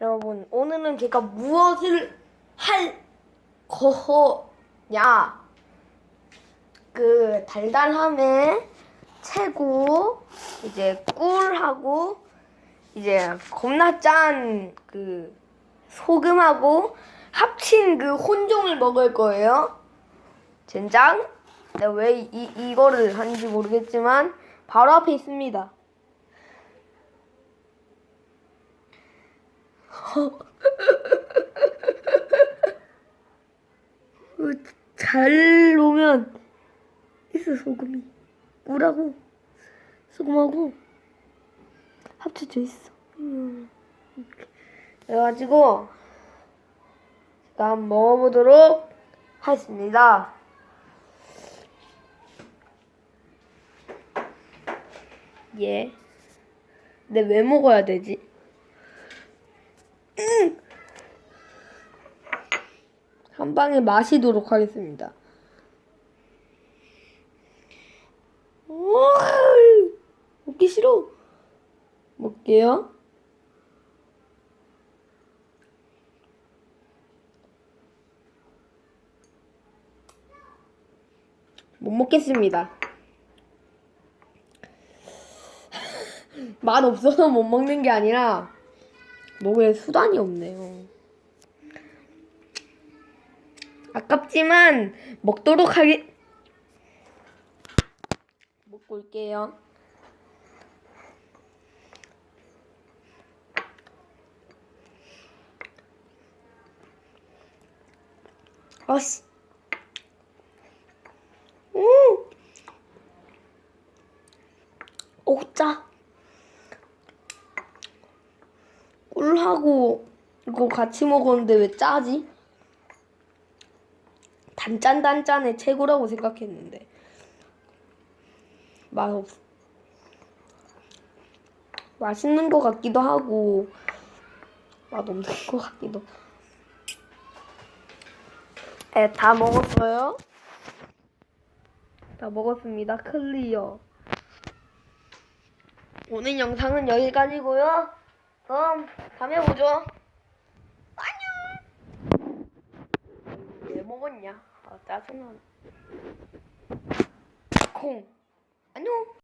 여러분 오늘은 제가 무엇을 할 거냐 그 달달함의 최고 이제 꿀하고 이제 겁나 짠 그 소금하고 합친 그 혼종을 먹을 거예요. 젠장? 내가 왜 이, 이거를 하는지 모르겠지만 바로 앞에 있습니다. 잘 놓으면 있어 소금이 꿀하고 소금하고 합쳐져 있어. 음. 그래가지고 제가 먹어보도록 하겠습니다. 예. 근데 왜 먹어야 되지? 음! 한 방에 마시도록 하겠습니다. 먹기 싫어. 먹게요. 못 먹겠습니다. 맛 없어서 못 먹는 게 아니라 먹을 수단이 없네요. 아깝지만 먹도록 하겠 먹고 올게요. 아씨. 음. 오, 짜. 꿀하고 이거 같이 먹었는데 왜 짜지? 단짠단짠의 최고라고 생각했는데. 맛없 맛있는 것 같기도 하고 맛없는 것 같기도 네, 다 먹었어요? 다 먹었습니다. 클리어. 오늘 영상은 여기까지고요 그럼 다음에 보죠. 안녕. 왜 먹었냐? 아 짜증나 콩. 안녕